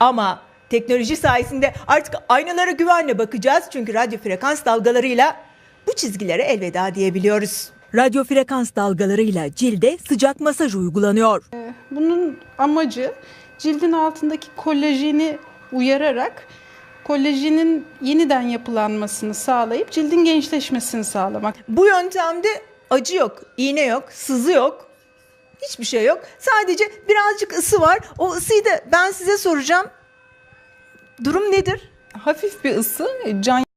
Ama teknoloji sayesinde artık aynalara güvenle bakacağız. Çünkü radyo frekans dalgalarıyla bu çizgilere elveda diyebiliyoruz. Radyo frekans dalgalarıyla cilde sıcak masaj uygulanıyor. Bunun amacı cildin altındaki kolajeni uyararak kolajenin yeniden yapılanmasını sağlayıp cildin gençleşmesini sağlamak. Bu yöntemde acı yok, iğne yok, sızı yok. Hiçbir şey yok. Sadece birazcık ısı var. O ısıyı da ben size soracağım. Durum nedir? Hafif bir ısı can